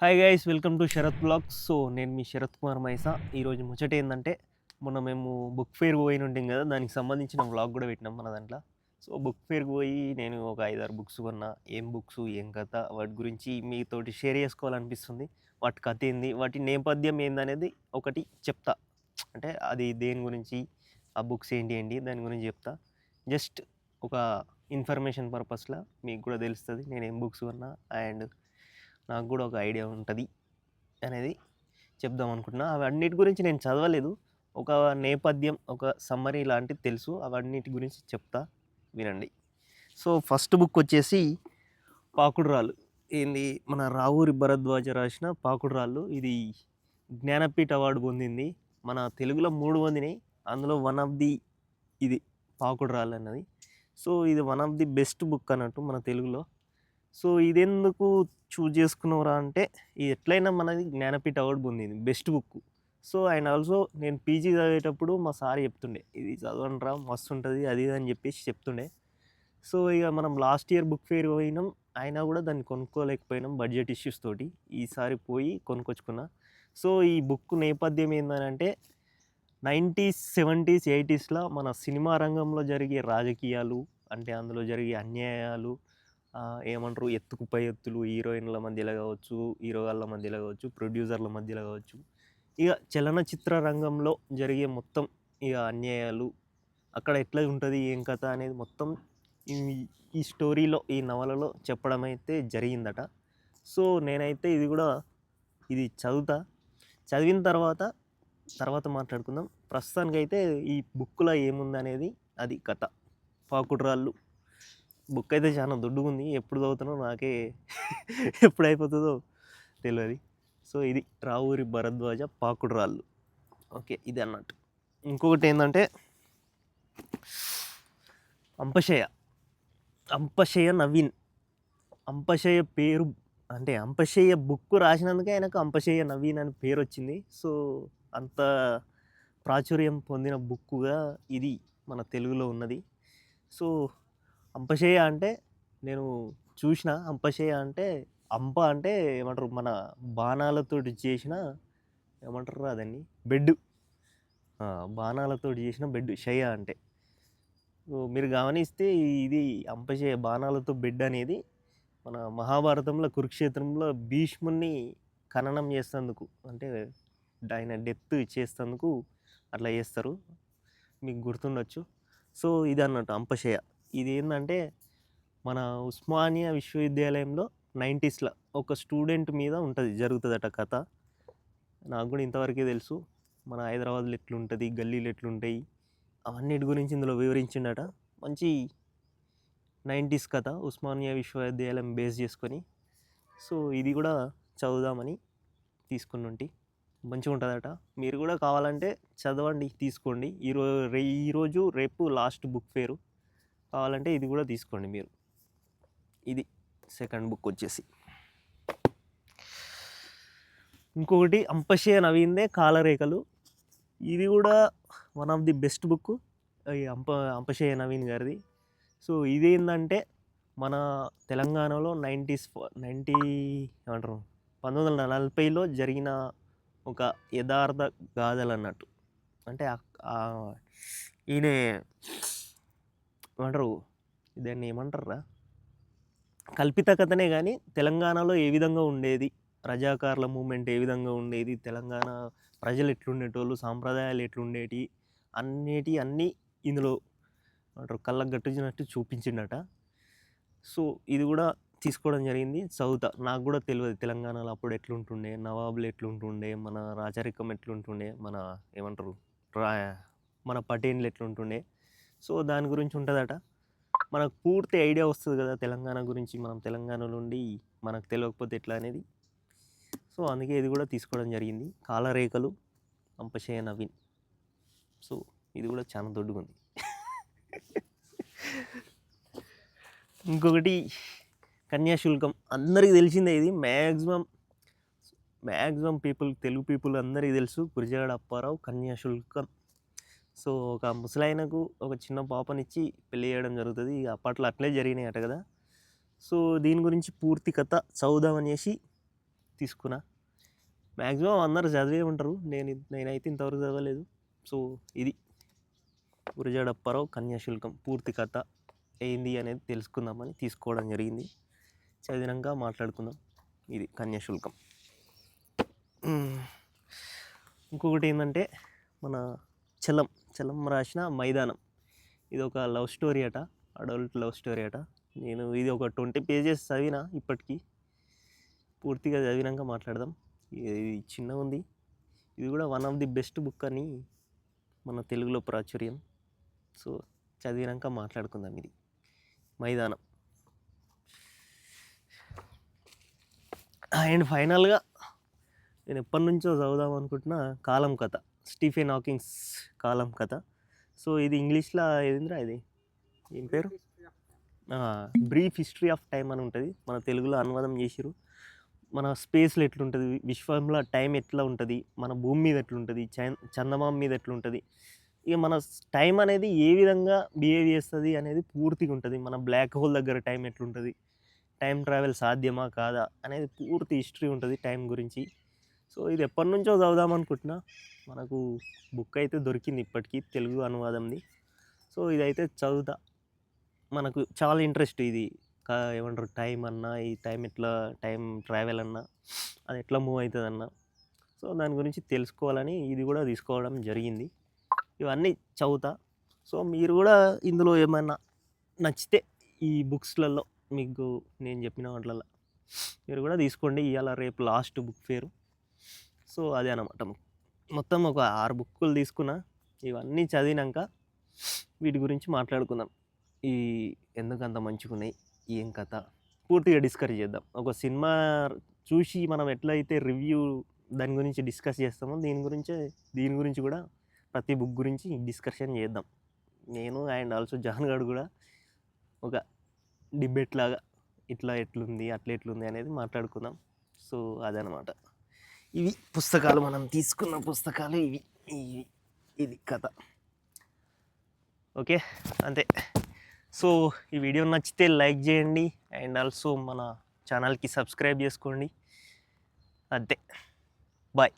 Hi guys welcome to Sharath blogs so నేను మీ శరత్ కుమార్ మైసా. ఈరోజు ముచ్చట ఏంటంటే మొన్న మేము బుక్ ఫేర్ పోయిన ఉంటాం కదా దానికి సంబంధించిన వ్లాగ్ కూడా పెట్టినాం మన దాంట్లో. సో బుక్ ఫేర్కి పోయి నేను ఒక ఐదారు బుక్స్ కొన్నా. ఏం బుక్స్ ఏం కథ వాటి గురించి మీతోటి షేర్ చేసుకోవాలనిపిస్తుంది. వాటి కథ ఏంది వాటి నేపథ్యం ఏందనేది ఒకటి చెప్తా. అంటే అది దేని గురించి ఆ బుక్స్ ఏంటి ఏంటి దాని గురించి చెప్తా. జస్ట్ ఒక ఇన్ఫర్మేషన్ పర్పస్లో మీకు కూడా తెలుస్తుంది. నేను ఏం బుక్స్ కొన్నా అండ్ నాకు కూడా ఒక ఐడియా ఉంటుంది అనేది చెప్దాం అనుకుంటున్నా. అవన్నిటి గురించి నేను చదవలేదు. ఒక నేపథ్యం ఒక సమ్మరీ లాంటిది తెలుసు. అవన్నిటి గురించి చెప్తా వినండి. సో ఫస్ట్ బుక్ వచ్చేసి పాకుడురాళ్ళు. ఏంది? మన రావూరి భరద్వాజ రాసిన పాకుడురాళ్ళు. ఇది జ్ఞానపీఠ అవార్డు పొందింది. మన తెలుగులో మూడు పొందినాయి అందులో వన్ ఆఫ్ ది ఇది పాకుడురాళ్ళు అన్నది. సో ఇది one of the best book అన్నట్టు మన తెలుగులో సో ఇదెందుకు చూజ్ చేసుకున్నవరా? అంటే ఇది ఎట్లయినా మనది జ్ఞానపీఠ అవార్డు పొందింది best book. So and also నేను పీజీ చదివేటప్పుడు మా సార్ చెప్తుండే ఇది చదవండి రా మస్తు ఉంటుంది అది అని చెప్పేసి చెప్తుండే. సో ఇక మనం లాస్ట్ ఇయర్ బుక్ ఫేర్ పోయినాం అయినా కూడా దాన్ని కొనుక్కోలేకపోయినాం బడ్జెట్ ఇష్యూస్ తోటి. ఈసారి పోయి కొనుక్కొచ్చుకున్నా. సో ఈ బుక్ నేపథ్యం ఏంటంటే నైంటీస్ సెవెంటీస్ ఎయిటీస్లో మన సినిమా రంగంలో జరిగే రాజకీయాలు అంటే అందులో జరిగే అన్యాయాలు ఏమంటారు? ఎత్తుకు పై ఎత్తులు హీరోయిన్ల మధ్యలో కావచ్చు హీరోగాళ్ళ మధ్యలో కావచ్చు ప్రొడ్యూసర్ల మధ్యలో కావచ్చు. ఇక చలనచిత్ర రంగంలో జరిగే మొత్తం ఇక అన్యాయాలు అక్కడ ఎట్లా ఉంటుంది ఏం కథ అనేది మొత్తం ఈ ఈ స్టోరీలో ఈ నవలలో చెప్పడం అయితే జరిగిందట. సో నేనైతే ఇది కూడా ఇది చదువుతా. చదివిన తర్వాత తర్వాత మాట్లాడుకుందాం. ప్రస్తుతానికైతే ఈ బుక్లో ఏముందనేది అది కథ. పాకుడ్రాళ్ళు. బుక్ అయితే చాలా దొడ్డుగా ఉంది ఎప్పుడు చదువుతానో నాకే ఎప్పుడు అయిపోతుందో తెలియదు సో ఇది రావూరి భరద్వాజ పాకుడురాళ్ళు. ఓకే ఇది అన్నట్టు ఇంకొకటి ఏంటంటే అంపశయ. అంపశయ నవీన్. అంపశయ పేరు అంటే అంపశయ బుక్ రాసినందుకే ఆయనకు అంపశయ నవీన్ అని పేరు వచ్చింది సో అంత ప్రాచుర్యం పొందిన బుక్కుగా ఇది మన తెలుగులో ఉన్నది. సో అంపశేయ అంటే నేను చూసిన అంపశేయ అంటే అంప అంటే ఏమంటారు మన బాణాలతో చేసిన ఏమంటారు అదని బెడ్ బాణాలతో చేసిన బెడ్ శయ అంటే. సో మీరు గమనిస్తే ఇది అంపశయ బాణాలతో బెడ్ అనేది మన మహాభారతంలో కురుక్షేత్రంలో భీష్ముని ఖననం చేసేందుకు అంటే ఆయన డెత్ చేసేందుకు అట్లా చేస్తారు. మీకు గుర్తుండొచ్చు. సో ఇది అన్నట్టు అంపశయ. ఇది ఏంటంటే మన ఉస్మానియా విశ్వవిద్యాలయంలో నైంటీస్లో ఒక స్టూడెంట్ మీద ఉంటుంది జరుగుతుందట కథ. నాకు కూడా ఇంతవరకే తెలుసు. మన హైదరాబాద్లో ఎట్లుంటుంది గల్లీలు ఎట్లుంటాయి అవన్నిటి గురించి ఇందులో వివరించిండట. మంచి నైంటీస్ కథ ఉస్మానియా విశ్వవిద్యాలయం బేస్ చేసుకొని. సో ఇది కూడా చదువుదామని తీసుకుని ఉంటే మంచిగా ఉంటుందట మీరు కూడా కావాలంటే చదవండి తీసుకోండి. ఈరో ఈరోజు రేపు లాస్ట్ బుక్ పేరు కావాలంటే ఇది కూడా తీసుకోండి మీరు. ఇది సెకండ్ బుక్ వచ్చేసి. ఇంకొకటి అంపశయ నవీందే కాలరేఖలు. ఇది కూడా one of the best book ఈ అంప అంపశయ నవీన్ గారిది. సో ఇది ఏంటంటే మన తెలంగాణలో నైంటీస్ నైంటీ ఏమంటారు? పంతొమ్మిది వందల నలభైలో జరిగిన ఒక యథార్థ గాథలు అన్నట్టు అంటే ఈయన ఏమంటారు? దాన్ని ఏమంటారా కల్పిత కథనే కానీ తెలంగాణలో ఏ విధంగా ఉండేది? రజాకారుల మూమెంట్ ఏ విధంగా ఉండేది? తెలంగాణ ప్రజలు ఎట్లుండేటోళ్ళు? సాంప్రదాయాలు ఎట్లుండేటి? అన్నిటి అన్నీ ఇందులో అంటారు కళ్ళకు గట్టుచినట్టు చూపించిండట. సో ఇది కూడా తీసుకోవడం జరిగింది. చదువుతా. నాకు కూడా తెలియదు తెలంగాణలో అప్పుడు ఎట్లుంటుండే? నవాబులు ఎట్లుంటుండే? మన రాచరికం ఎట్లుంటుండే? మన ఏమంటారు? రా మన పటేన్లు ఎట్లుంటుండే? సో దాని గురించి ఉంటుందట. మనకు పూర్తి ఐడియా వస్తుంది కదా తెలంగాణ గురించి మనం తెలంగాణ నుండి మనకు తెలియకపోతే ఎట్లా అనేది. సో అందుకే ఇది కూడా తీసుకోవడం జరిగింది. కాలరేఖలు అంపశయ నవీన్. సో ఇది కూడా చాలా దొడ్డుగా ఉంది ఇంకొకటి కన్యాశుల్కం అందరికీ తెలిసిందే ఇది. Maximum maximum people Telugu people అందరికీ తెలుసు. గురిజాడ అప్పారావు కన్యాశుల్కం సో ఒక ముసలాయనకు ఒక చిన్న పాపనిచ్చి పెళ్ళి చేయడం జరుగుతుంది. ఇక అప్పట్లో అట్లే జరిగినాయి కదా. సో దీని గురించి పూర్తి కథ చదువుదామనేసి తీసుకున్నా. మ్యాక్సిమం అందరు చదివే ఉంటారు. నేను నేనైతే ఇంతవరకు చదవలేదు. సో ఇది. గురజాడప్పారావు కన్యాశుల్కం పూర్తి కథ ఏంది అనేది తెలుసుకుందామని తీసుకోవడం జరిగింది. చదివినాక మాట్లాడుకుందాం. ఇది కన్యాశుల్కం. ఇంకొకటి ఏంటంటే మన చలం చలం రాసిన మైదానం. ఇది ఒక లవ్ స్టోరీ అట అడల్ట్ లవ్ స్టోరీ అట. నేను ఇది ఒక ట్వంటీ పేజెస్ చదివిన ఇప్పటికీ. పూర్తిగా చదివినాక మాట్లాడదాం. ఇది చిన్న ఉంది. ఇది కూడా one of the best book అని మన తెలుగులో ప్రాచుర్యం. సో చదివినాక మాట్లాడుకుందాం ఇది. మైదానం. అండ్ ఫైనల్గా నేను ఎప్పటి నుంచో చదువుదాం అనుకుంటున్నా కాలం కథ. స్టీఫెన్ హాకింగ్స్ కాలం కథ. సో ఇది ఇంగ్లీష్లో ఏదిందిరా ఇది? ఏం పేరు? బ్రీఫ్ హిస్టరీ ఆఫ్ టైం అని ఉంటుంది. మన తెలుగులో అనువాదం చేసిరు మన స్పేస్లో ఎట్లుంటుంది? విశ్వంలో టైం ఎట్లా ఉంటుంది? మన భూమి మీద ఎట్లుంటుంది? చంద చందమామ మీద ఎట్లుంటుంది? ఇక మన టైం అనేది ఏ విధంగా బిహేవ్ చేస్తుంది అనేది పూర్తిగా ఉంటుంది. మన బ్లాక్ హోల్ దగ్గర టైం ఎట్లుంటుంది? టైం ట్రావెల్ సాధ్యమా కాదా? అనేది పూర్తి హిస్టరీ ఉంటుంది టైం గురించి. సో ఇది ఎప్పటి నుంచో చదువుదాం అనుకుంటున్నా. మనకు బుక్ అయితే దొరికింది ఇప్పటికీ తెలుగు అనువాదంది. సో ఇదైతే చదువుతా. మనకు చాలా ఇంట్రెస్ట్ ఇది. కా ఏమంటారు టైం అన్నా ఈ టైం ఎట్లా టైం ట్రావెల్ అన్నా అది ఎట్లా మూవ్ అవుతుంది అన్న సో దాని గురించి తెలుసుకోవాలని ఇది కూడా తీసుకోవడం జరిగింది. ఇవన్నీ చదువుతా. సో మీరు కూడా ఇందులో ఏమైనా నచ్చితే ఈ బుక్స్లలో మీకు నేను చెప్పిన వాటిలలో మీరు కూడా తీసుకోండి. ఇవాళ రేపు లాస్ట్ బుక్ ఫేరు. సో అదే అనమాట మొత్తం ఒక ఆరు బుక్కులు తీసుకున్నా ఇవన్నీ చదివినాక వీటి గురించి మాట్లాడుకుందాం. ఈ ఎందుకంత మంచిగున్నాయి మంచిగా ఉన్నాయి ఏం కథ? పూర్తిగా డిస్కస్ చేద్దాం. ఒక సినిమా చూసి మనం ఎట్లయితే రివ్యూ దాని గురించి డిస్కస్ చేస్తామో దీని గురించే దీని గురించి కూడా ప్రతి బుక్ గురించి డిస్కషన్ చేద్దాం. నేను అండ్ ఆల్సో జాన్ గడ్ కూడా ఒక డిబేట్ లాగా ఇట్లా ఎట్లుంది అట్లా ఎట్లుంది అనేది మాట్లాడుకుందాం. సో అదనమాట ఇవి పుస్తకాలు మనం తీసుకున్న పుస్తకాలు ఇవి. ఇవి. ఇది కథ. ఓకే? అంతే. సో ఈ వీడియో నచ్చితే లైక్ చేయండి. అండ్ ఆల్సో మన ఛానల్కి సబ్స్క్రైబ్ చేసుకోండి. అంతే. బాయ్.